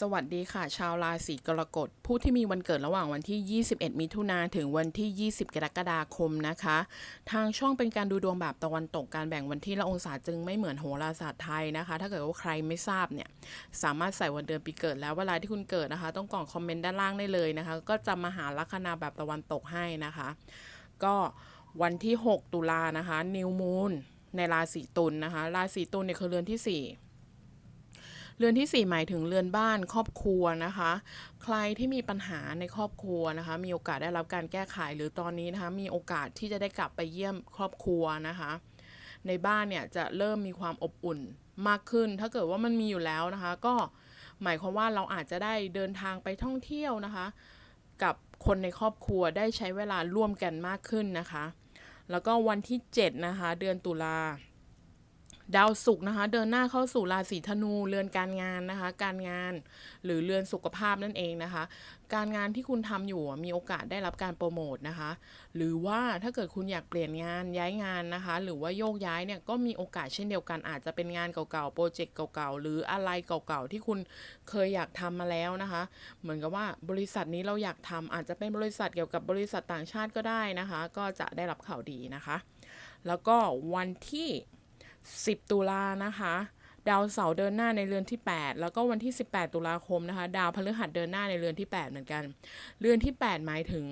สวัสดีค่ะ ชาวราศีกรกฎผู้ที่มีวันเกิดระหว่างวันที่ 21 มิถุนาถึงวันที่ 20 กรกฎาคมนะคะ ทางช่องเป็นการดูดวงแบบตะวันตกการแบ่งวันที่และองศาจึงไม่เหมือนโหราศาสตร์ไทยนะคะ ถ้าเกิดว่าใครไม่ทราบเนี่ย สามารถใส่วันเดือนปีเกิดแล้วเวลาที่คุณเกิดนะคะ ต้องกล่องคอมเมนต์ด้านล่างได้เลยนะคะ ก็จะมาหาลัคนาแบบตะวันตกให้นะคะ ก็วันที่ 6 ตุลานะคะนิวมูนในราศีตุลนะคะ ราศีตุลเนี่ยคือเรือนที่ 4 เรือนที่ 4 หมายถึงเรือนบ้านครอบครัวนะคะ ใครที่มีปัญหาในครอบครัวนะคะ มีโอกาสได้รับการแก้ไขหรือตอนนี้นะคะ มีโอกาสที่จะได้กลับไปเยี่ยมครอบครัวนะคะ ในบ้านเนี่ยจะเริ่มมีความอบอุ่นมากขึ้น ถ้าเกิดว่ามันมีอยู่แล้วนะคะ ก็หมายความว่าเราอาจจะได้เดินทางไปท่องเที่ยวนะคะ กับคนในครอบครัวได้ใช้เวลาร่วมกันมากขึ้นนะคะ แล้วก็วันที่ 7 นะคะ เดือนตุลา ดาวศุกร์นะคะ เดินหน้าเข้าสู่ราศีธนูเรือนการงานนะคะ การงานหรือเรือนสุขภาพนั่นเองนะคะ การงานที่คุณทำอยู่มีโอกาสได้รับการโปรโมทนะคะ หรือว่าถ้าเกิดคุณอยากเปลี่ยนงานย้ายงานนะคะ หรือว่าโยกย้ายเนี่ยก็มีโอกาสเช่นเดียวกัน อาจจะเป็นงานเก่าๆโปรเจกต์เก่าๆหรืออะไรเก่าๆที่คุณเคยอยากทำมาแล้วนะคะ เหมือนกับว่าบริษัทนี้เราอยากทำอาจจะเป็นบริษัทเกี่ยวกับบริษัทต่างชาติก็ได้นะคะ ก็จะได้รับข่าวดีนะคะ แล้วก็วันที่ 10 ตุลานะคะดาวเสาร์เดินหน้าในเรือนที่ 8 แล้วก็วันที่ 18 ตุลาคมนะคะ ดาวพฤหัสเดินหน้าในเรือนที่ 8 เหมือนกัน เรือนที่ 8 หมายถึง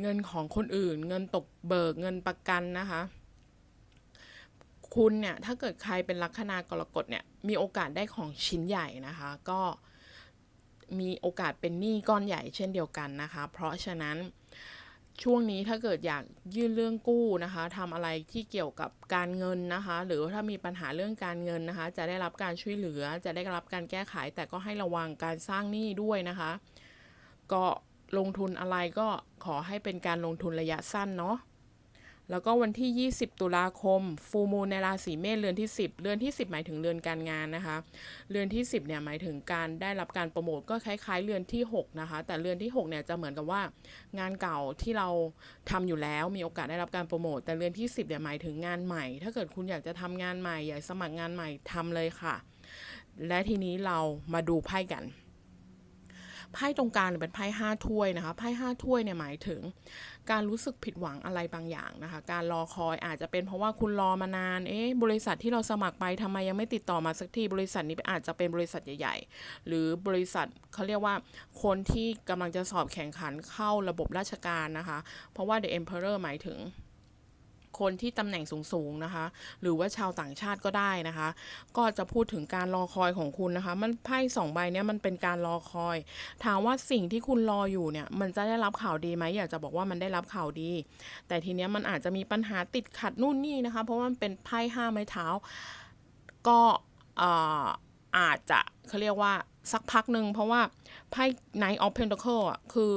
เงินของคนอื่น เงินตกเบิกเงินประกันนะคะ คุณเนี่ยถ้าเกิดใครเป็นลัคนากรกฎเนี่ยมีโอกาสได้ของชิ้นใหญ่นะคะ ก็มีโอกาสเป็นหนี้ก้อนใหญ่เช่นเดียวกันนะคะ เพราะฉะนั้น ช่วงนี้ถ้าเกิดอยากยื่นเรื่องกู้นะคะทำอะไรที่เกี่ยวกับการเงินนะคะ หรือว่าถ้ามีปัญหาเรื่องการเงินนะคะ จะได้รับการช่วยเหลือ จะได้รับการแก้ไข แต่ก็ให้ระวังการสร้างหนี้ด้วยนะคะ ก็ลงทุนอะไรก็ขอให้เป็นการลงทุนระยะสั้นเนาะ แล้วก็วันที่ 20 ตุลาคม ฟูมูในราศีเมษเรือนที่ 10 เรือนที่ 10 หมายถึงเรือนการงานนะคะ เรือนที่ 10เนี่ยหมายถึงการได้รับการโปรโมทก็คล้ายๆ เรือนที่ 6 นะคะ แต่เรือนที่ 6 เนี่ยจะเหมือนกับว่างานเก่าที่เราทำอยู่แล้วมีโอกาสได้รับการโปรโมท แต่เรือนที่ 10เนี่ยหมายถึงงานใหม่ ถ้าเกิดคุณอยากจะทำงานใหม่อยากสมัครงานใหม่ทำเลยค่ะ และทีนี้เรามาดูไพ่กันไพ่ตรงกลางเนี่ยเป็นไพ่ห้าถ้วยนะคะไพ่ห้าถ้วยเนี่ยหมายถึง การรู้สึกผิดหวังอะไรบางอย่างนะคะ การรอคอยอาจจะเป็นเพราะว่าคุณรอมานาน เอ๊ะบริษัทที่เราสมัครไปทำไมยังไม่ติดต่อมาสักทีบริษัทนี้อาจจะเป็นบริษัทใหญ่ ๆ หรือบริษัทเขาเรียกว่าคนที่กำลังจะสอบแข่งขันเข้าระบบราชการนะคะ เพราะว่า The Emperor หมายถึง คนที่ตำแหน่งสูงๆนะคะ หรือว่าชาวต่างชาติก็ได้นะคะ ก็จะพูดถึงการรอคอยของคุณนะคะ มันไพ่สองใบเนี้ยมันเป็นการรอคอย ถามว่าสิ่งที่คุณรออยู่เนี่ย มันจะได้รับข่าวดีไหมอยากจะบอกว่ามันได้รับข่าวดี แต่ทีเนี้ยมันอาจจะมีปัญหาติดขัดนู่นนี่นะคะ เพราะว่ามันเป็นไพ่ห้าไม้เท้า ก็อออาจจะเขาเรียกว่าสักพักหนึ่งเพราะว่าไพ่ Knight of Pentacle อะคือ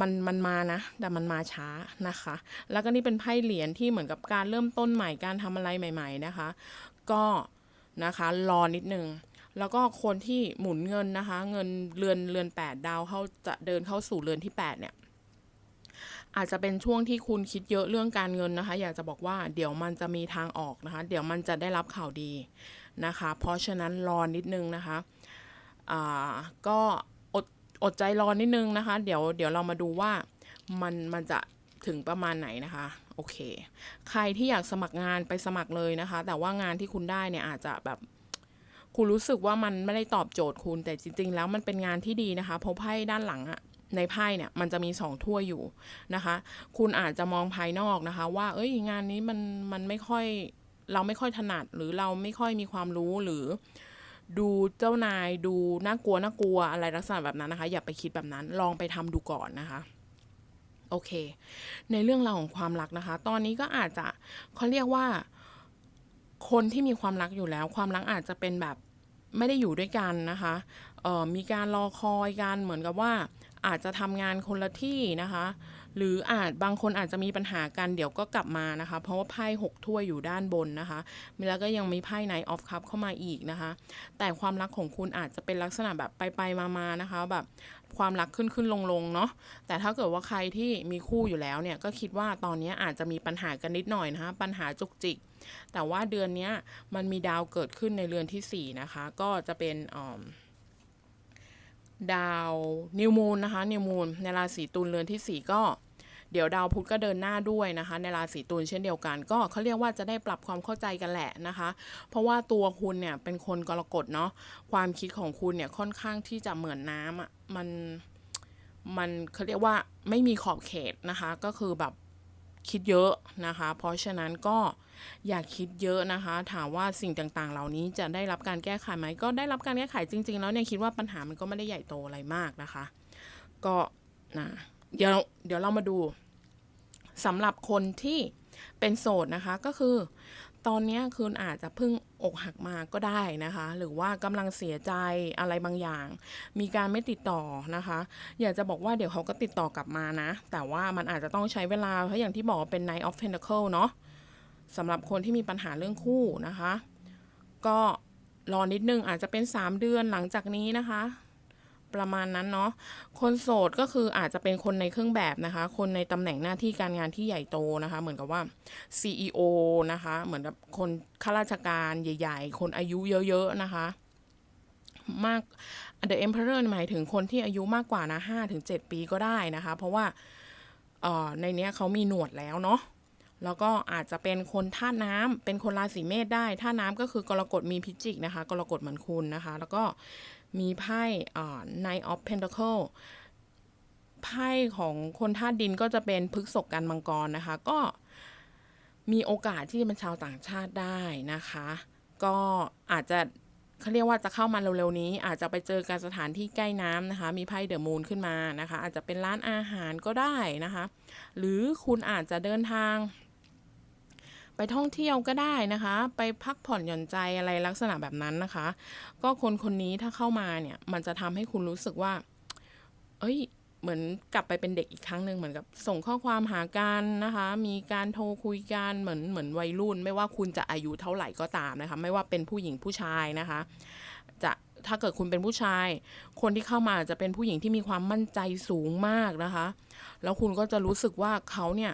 มันมันมานะ แต่มันมาช้านะคะ แล้วก็นี่เป็นไพ่เหรียญที่เหมือนกับการเริ่มต้นใหม่การทำอะไรใหม่ ๆนะคะ ก็นะคะรอนิดนึงแล้วก็คนที่หมุนเงินนะคะ เงินเรือนเรือนแปดดาวเขาจะเดินเข้าสู่เรือนที่แปดเนี่ย อาจจะเป็นช่วงที่คุณคิดเยอะเรื่องการเงินนะคะ อยากจะบอกว่าเดี๋ยวมันจะมีทางออกนะคะ เดี๋ยวมันจะได้รับข่าวดีนะคะ เพราะฉะนั้นรอนิดนึงนะคะ อ่าก็ อดใจรอนิดนึงนะคะ เดี๋ยวเดี๋ยวเรามาดูว่ามันมันจะถึงประมาณไหนนะคะ โอเค ใครที่อยากสมัครงานไปสมัครเลยนะคะ แต่ว่างานที่คุณได้เนี่ยอาจจะแบบคุณรู้สึกว่ามันไม่ได้ตอบโจทย์คุณ แต่จริง ๆ แล้วมันเป็นงานที่ดีนะคะเพราะไพ่ด้านหลังอะในไพ่เนี่ยมันจะมีสองถ้วยอยู่นะคะ คุณอาจจะมองภายนอกนะคะ ว่า เอ้ยงานนี้มันมันไม่ค่อยเราไม่ค่อยถนัดหรือเราไม่ค่อยมีความรู้หรือ ดูเจ้านายดูน่ากลัวน่ากลัวอะไรลักษณะแบบนั้นนะคะ อย่าไปคิดแบบนั้นลองไปทำดูก่อนนะคะโอเค ในเรื่องราวของความรักนะคะ ตอนนี้ก็อาจจะเขาเรียกว่า คนที่มีความรักอยู่แล้ว ความรักอาจจะเป็นแบบไม่ได้อยู่ด้วยกันนะคะมีการรอคอยกันเหมือนกับว่าอาจจะทำงานคนละที่นะคะ หรืออาจบางคนอาจจะมีปัญหากันเดี๋ยวก็กลับมานะคะ เพราะว่าไพ่หกถ้วยอยู่ด้านบนนะคะแล้วก็ยังมีไพ่ไนออฟคัพเข้ามาอีกนะคะ แต่ความรักของคุณอาจจะเป็นลักษณะแบบไปไปมามานะคะ แบบความรักขึ้นขึ้นลงลงเนาะแต่ถ้าเกิดว่าใครที่มีคู่อยู่แล้วเนี่ยก็คิดว่าตอนนี้อาจจะมีปัญหากันนิดหน่อยนะคะ ปัญหาจุกจิก แต่ว่าเดือนนี้มันมีดาวเกิดขึ้นในเรือนที่สี่นะคะ ก็จะเป็นอ่อดาวนิวมูนนะคะนิวมูนในราศีตุลเรือนที่ 4 ก็ เดี๋ยวดาวพุธก็เดินหน้าด้วยนะคะ ในราศีตุลเช่นเดียวกัน ก็เขาเรียกว่าจะได้ปรับความเข้าใจกันแหละนะคะ เพราะว่าตัวคุณเนี่ยเป็นคนกรกฎเนาะความคิดของคุณเนี่ยค่อนข้างที่จะเหมือนน้ำอะมันมันเขาเรียกว่าไม่มีขอบเขตนะคะ ก็คือแบบคิดเยอะนะคะ เพราะฉะนั้นก็อย่าคิดเยอะนะคะ ถามว่าสิ่งต่างๆ เหล่านี้จะได้รับการแก้ไขไหม ก็ได้รับการแก้ไขจริง ๆ แล้วเนี่ยคิดว่าปัญหามันก็ไม่ได้ใหญ่โตอะไรมากนะคะ ก็นะเดี๋ยวเดี๋ยวเรามาดู สำหรับคนที่เป็นโสดนะคะก็คือ ตอนนี้คุณอาจจะเพิ่งอกหักมาก็ได้นะคะ หรือว่ากำลังเสียใจอะไรบางอย่าง มีการไม่ติดต่อนะคะ อยากจะบอกว่าเดี๋ยวเขาก็ติดต่อกลับมานะ แต่ว่ามันอาจจะต้องใช้เวลาเพราะอย่างที่บอกเป็น night of Pentacle เนาะสำหรับคนที่มีปัญหาเรื่องคู่นะคะ ก็รอนิดนึงอาจจะเป็น 3 เดือนหลังจากนี้นะคะ ประมาณนั้นเนาะคนโสดก็คืออาจจะเป็นคนในเครื่องแบบนะคะ คนในตำแหน่งหน้าที่การงานที่ใหญ่โตนะคะ เหมือนกับว่า CEO นะคะ เหมือนกับคนข้าราชการใหญ่ ๆ คนอายุเยอะๆนะคะ มาก The Emperor หมายถึงคนที่อายุมากกว่านะ5ถึง7ปีก็ได้นะคะ เพราะว่าในเนี้ยเขามีหนวดแล้วเนาะแล้วก็อาจจะเป็นคนธาตุน้ำเป็นคนราศีเมษได้ธาตุน้ำก็คือกรกฎมีพิจิกนะคะ กรกฎเหมือนคุณนะคะ แล้วก็ มีไพ่อ่า Knight of Pentacle ไพ่ของคนธาตุดินก็จะเป็นพฤกษกกันมังกรนะคะ ก็มีโอกาสที่จะเป็นชาวต่างชาติได้นะคะ ก็อาจจะเขาเรียกว่าจะเข้ามาเร็วๆนี้ อาจจะไปเจอการสถานที่ใกล้น้ำนะคะ มีไพ่เดอะมูนขึ้นมานะคะ อาจจะเป็นร้านอาหารก็ได้นะคะ หรือคุณอาจจะเดินทาง ไปท่องเที่ยวก็ได้นะคะ ไปพักผ่อนหย่อนใจอะไรลักษณะแบบนั้นนะคะ ก็คนคนนี้ถ้าเข้ามาเนี่ย มันจะทำให้คุณรู้สึกว่า เอ้ย เหมือนกลับไปเป็นเด็กอีกครั้งหนึ่งเหมือนกับส่งข้อความหากันนะคะ มีการโทรคุยกันเหมือนเหมือนวัยรุ่น ไม่ว่าคุณจะอายุเท่าไหร่ก็ตามนะคะ ไม่ว่าเป็นผู้หญิงผู้ชายนะคะ จะถ้าเกิดคุณเป็นผู้ชาย คนที่เข้ามาจะเป็นผู้หญิงที่มีความมั่นใจสูงมากนะคะ แล้วคุณก็จะรู้สึกว่าเขาเนี่ย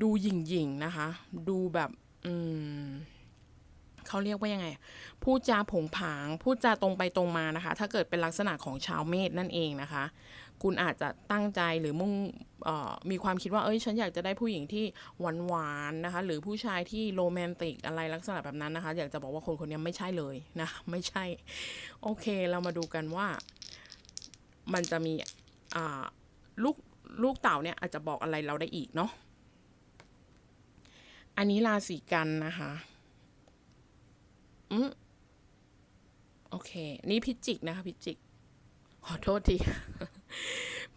ดูหยิ่งหยิ่งๆนะคะ ดูแบบอืมเขาเรียกว่ายังไง พูดจาผงผาง พูดจาตรงไปตรงมานะคะ ถ้าเกิดเป็นลักษณะของชาวเมษนั่นเองนะคะ คุณอาจจะตั้งใจหรือมุ่งมีความคิดว่า เอ้ย ฉันอยากจะได้ผู้หญิงที่หวานหวานๆนะคะ หรือผู้ชายที่โรแมนติกอะไรลักษณะแบบนั้นนะคะ อยากจะบอกว่าคนคนนี้ไม่ใช่เลยนะ ไม่ใช่ โอเค เรามาดูกันว่า มันจะมีลูกลูกเต่าเนี่ยอาจจะบอกอะไรเราได้อีกเนาะ อันนี้ราศีกันนะคะอืมโอเค นี่พิจิกนะคะพิจิก ขอโทษที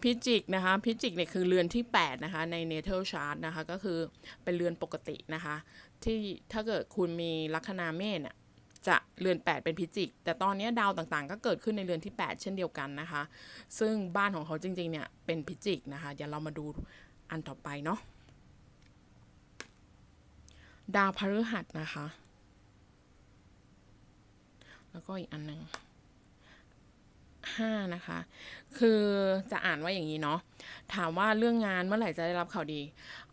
พิจิกนะคะ พิจิกเนี่ยคือเรือนที่ 8 นะคะ ใน natal chart นะคะ ก็คือเป็นเรือนปกตินะคะ ที่ถ้าเกิดคุณมีลัคนาเมษเนี่ยจะเรือน 8 เป็นพิจิก แต่ตอนนี้ดาวต่างๆ ก็เกิดขึ้นในเรือนที่ 8 เช่นเดียวกันนะคะ ซึ่งบ้านของเขาจริงๆ เนี่ยเป็นพิจิกนะคะ เดี๋ยวเรามาดูอันต่อไปเนาะ ดาวพฤหัสนะคะ แล้วก็อีกอันหนึ่งห้านะคะ คือจะอ่านว่าอย่างนี้เนาะ ถามว่าเรื่องงานเมื่อไหร่จะได้รับข่าวดี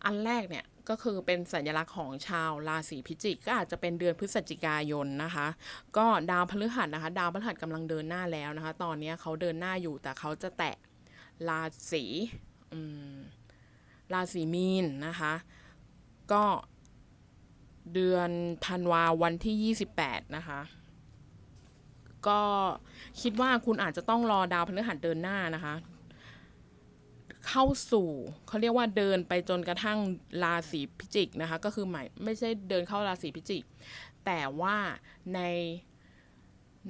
อันแรกเนี่ยก็คือเป็นสัญลักษณ์ของชาวราศีพิจิกก็อาจจะเป็นเดือนพฤศจิกายนนะคะ ก็ดาวพฤหัสนะคะ ดาวพฤหัสกำลังเดินหน้าแล้วนะคะ ตอนนี้เขาเดินหน้าอยู่แต่เขาจะแตะราศีราศีมีนนะคะ ก็ เดือนธันวาวันที่ 28 นะคะ ก็คิดว่าคุณอาจจะต้องรอดาวพฤหัสเดินหน้านะคะ เข้าสู่เขาเรียกว่าเดินไปจนกระทั่งราศีพิจิกนะคะ ก็คือหมายไม่ใช่เดินเข้าราศีพิจิก แต่ว่าใน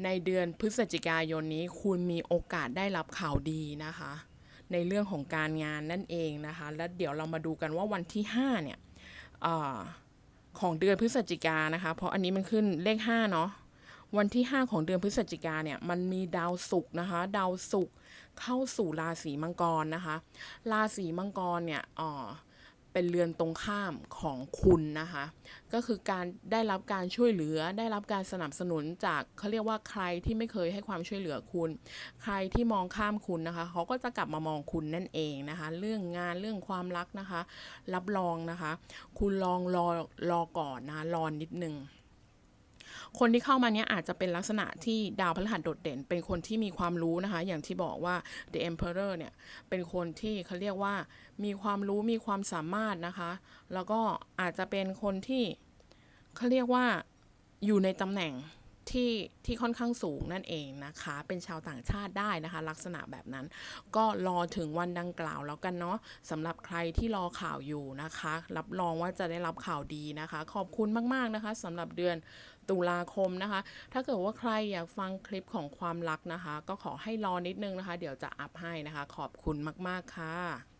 ในเดือนพฤศจิกายนนี้คุณมีโอกาสได้รับข่าวดีนะคะ ในเรื่องของการงานนั่นเองนะคะ แล้วเดี๋ยวเรามาดูกันว่าวันที่ 5 เนี่ยเออ ของเดือนพฤศจิกานะคะ เพราะอันนี้มันขึ้นเลข5เนาะวันที่ 5 ของเดือนพฤศจิกาเนี่ยมันมีดาวศุกร์นะคะ ดาวศุกร์เข้าสู่ราศีมังกรนะคะ ราศีมังกรเนี่ยอ๋อ เป็นเรือนตรงข้ามของคุณนะคะ ก็คือการได้รับการช่วยเหลือ ได้รับการสนับสนุนจากเขาเรียกว่าใครที่ไม่เคยให้ความช่วยเหลือคุณ ใครที่มองข้ามคุณนะคะ เขาก็จะกลับมามองคุณนั่นเองนะคะ เรื่องงานเรื่องความรักนะคะ รับรองนะคะ คุณลองรอรอก่อนนะรอนิดนึง คนที่เข้ามาเนี้ยอาจจะเป็นลักษณะที่ดาวพฤหัสโดดเด่น เป็นคนที่มีความรู้นะคะ อย่างที่บอกว่า The Emperor เนี่ยเป็นคนที่เขาเรียกว่ามีความรู้มีความสามารถนะคะ แล้วก็อาจจะเป็นคนที่เขาเรียกว่าอยู่ในตำแหน่งที่ที่ค่อนข้างสูงนั่นเองนะคะ เป็นชาวต่างชาติได้นะคะ ลักษณะแบบนั้น ก็รอถึงวันดังกล่าวแล้วกันเนาะสำหรับใครที่รอข่าวอยู่นะคะ รับรองว่าจะได้รับข่าวดีนะคะ ขอบคุณมาก ๆ นะคะสำหรับเดือน ตุลาคมนะคะ ถ้าเกิดว่าใครอยากฟังคลิปของความรักนะคะ ก็ขอให้รอนิดนึงนะคะ เดี๋ยวจะอัพให้นะคะ ขอบคุณมาก ๆ ค่ะ